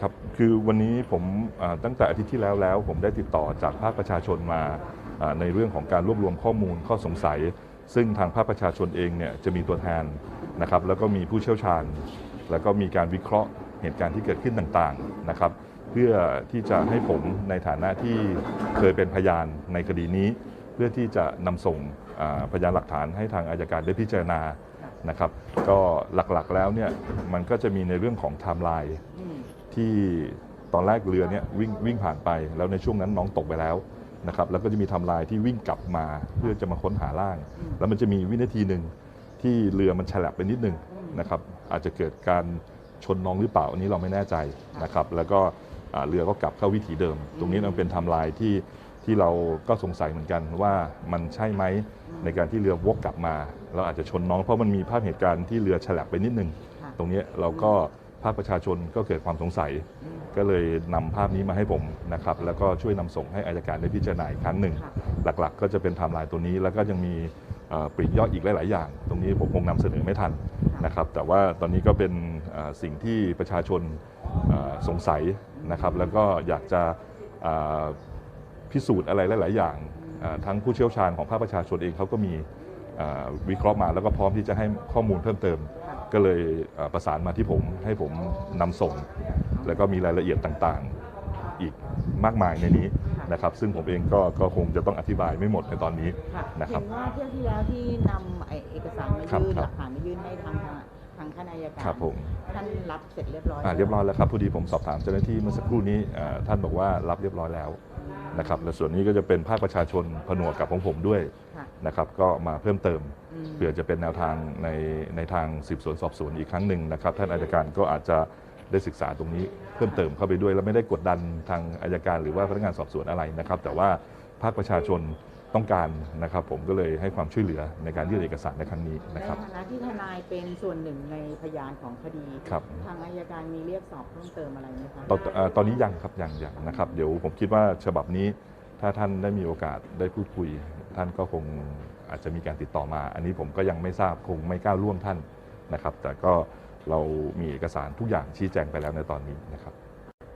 ครับคือวันนี้ผมตั้งแต่อาทิตย์ที่แล้วแล้ว ผมได้ติดต่อจากภาคประชาชนมาในเรื่องของการรวบรวมข้อมูลข้อสงสัย ซึ่งทางภาคประชาชนเองเนี่ยจะมีตัวแทนนะครับแล้วก็มีผู้เชี่ยวชาญ แล้วก็มีการวิเคราะห์เหตุการณ์ที่เกิดขึ้นต่างๆนะครับ เพื่อที่จะให้ผมในฐานะที่เคยเป็นพยานในคดีนี้ เพื่อที่จะนำส่งพยานหลักฐานให้ทางอายการได้พิจารณานะครับ ก็หลักๆแล้วเนี่ยมันก็จะมีในเรื่องของไทม์ไลน์ ที่ตอนแรกเรือเนี่ยวิ่งวิ่งผ่านไป แล้วในช่วงนั้นน้องตกไปแล้วนะครับแล้วก็จะมีไทำลายที่วิ่งกลับมาเพื่อจะมาค้นหาร่าง แล้วมันจะมีวินาทีหนึ่งที่เรือมันฉลับไปนิดนึงนะครับอาจจะเกิดการชนน้องหรือเปล่าอันนี้เราไม่แน่ใจนะครับแล้วก็อ่าเรือก็กลับเข้าวิถีเดิม ตรงนี้มันเป็นไทำลายที่ที่เราก็สงสัยเหมือนกันว่ามันใช่ไหมในการที่เรือวกกลับมา เราอาจจะชนน้องเพราะมันมีภาพเหตุการณ์ที่เรือฉลับไปนิดนึงค่ะตรงนี้เราก็ภาคประชาชนก็เกิดความสงสัย ก็เลยนำภาพนี้มาให้ผมนะครับแล้วก็ช่วยนำส่งให้อายการได้พิจารณาอีกครั้งหนึ่งค่ะหลักๆ ก็จะเป็นไทม์ไลน์ตัวนี้ แล้วก็ยังมีเอ่อปลีกย่อยอีกหลาย ๆ อย่าง ตรงนี้ผมคงนำเสนอไม่ทันนะครับแต่ว่าตอนนี้ก็เป็นเอ่อสิ่งที่ประชาชนเอ่อสงสัยนะครับแล้วก็อยากจะเอ่อพิสูจน์อะไรหลาย ๆ อย่างเอ่อทั้งผู้เชี่ยวชาญของภาคประชาชนเองเขาก็มีเอ่อวิเคราะห์มาแล้วก็พร้อมที่จะให้ข้อมูลเพิ่มเติม ก็เลยเอ่อประสานมาที่ผมให้ผมนำส่ง แล้วก็มีรายละเอียดต่างๆอีกมากมายในนี้นะครับ ซึ่งผมเองก็ก็คงจะต้องอธิบายไม่หมดในตอนนี้ค่ะนะครับเห็นว่าเที่ยวที่แล้วที่นำไอ้เอกสารมาครับยื่นครับหลักฐานมายื่นให้ทางทางท่านอายการครับผมท่านรับเสร็จเรียบร้อยอ่าเรียบร้อยแล้วครับพอดีผมสอบถามเจ้าหน้าที่เมื่อสักครู่นี้อ่าท่านบอกว่ารับเรียบร้อยแล้ว นะครับและส่วนนี้ก็จะเป็นภาคประชาชนผนวกกับของผมด้วยค่ะนะครับก็มาเพิ่มเติมอืมเพื่อจะเป็นแนวทางในในทางสืบสวนสอบสวนอีกครั้งหนึ่งนะครับ ท่านอายการก็อาจจะ ได้ศึกษาตรงนี้เพิ่มเติมเข้าไปด้วย แล้วไม่ได้กดดันทางอายการหรือว่าพนักงานสอบสวนอะไรนะครับ แต่ว่าภาคประชาชนต้องการนะครับ ผมก็เลยให้ความช่วยเหลือในการยื่นเอกสารในครั้งนี้นะครับในฐานะที่ทนายเป็นส่วนหนึ่งในพยานของคดี ครับ ทางอายการมีเรียกสอบเพิ่มเติมอะไรไหมคะตอนเอ่อตอนนี้ยังครับยังยังนะครับเดี๋ยวผมคิดว่าฉบับนี้ถ้าท่านได้มีโอกาสได้พูดคุย ท่านก็คงอาจจะมีการติดต่อมา อันนี้ผมก็ยังไม่ทราบคงไม่ก้าวล่วงท่านนะครับ แต่ก็ เรามีเอกสารทุกอย่างชี้แจงไปแล้วในตอนนี้นะครับ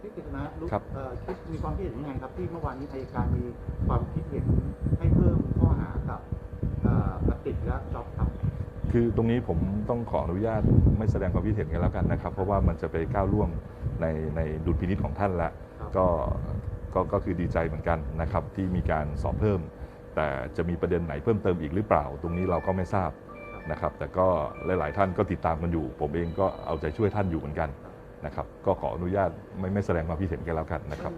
พี่กฤษณะรู้ครับเอ่อคิดมีความคิดเห็นยังไงครับที่เมื่อวานนี้อัยการมีความคิดเห็นให้เพิ่มข้อหากับเอ่อกติกและจ็อบครับคือตรงนี้ผมต้องขออนุญาตไม่แสดงความคิดเห็นกันแล้วกันนะครับ เพราะว่ามันจะไปก้าวล่วงในในดุลพินิจของท่านละครับก็ก็ก็คือดีใจเหมือนกันนะครับที่มีการสอบเพิ่ม แต่จะมีประเด็นไหนเพิ่มเติมอีกหรือเปล่า ตรงนี้เราก็ไม่ทราบ นะครับ แต่ก็หลาย ๆ ท่านก็ติดตามกันอยู่ ผมเองก็เอาใจช่วยท่านอยู่เหมือนกันนะครับ ก็ขออนุญาตไม่ไม่แสดงความคิดเห็นกันแล้วกันนะครับ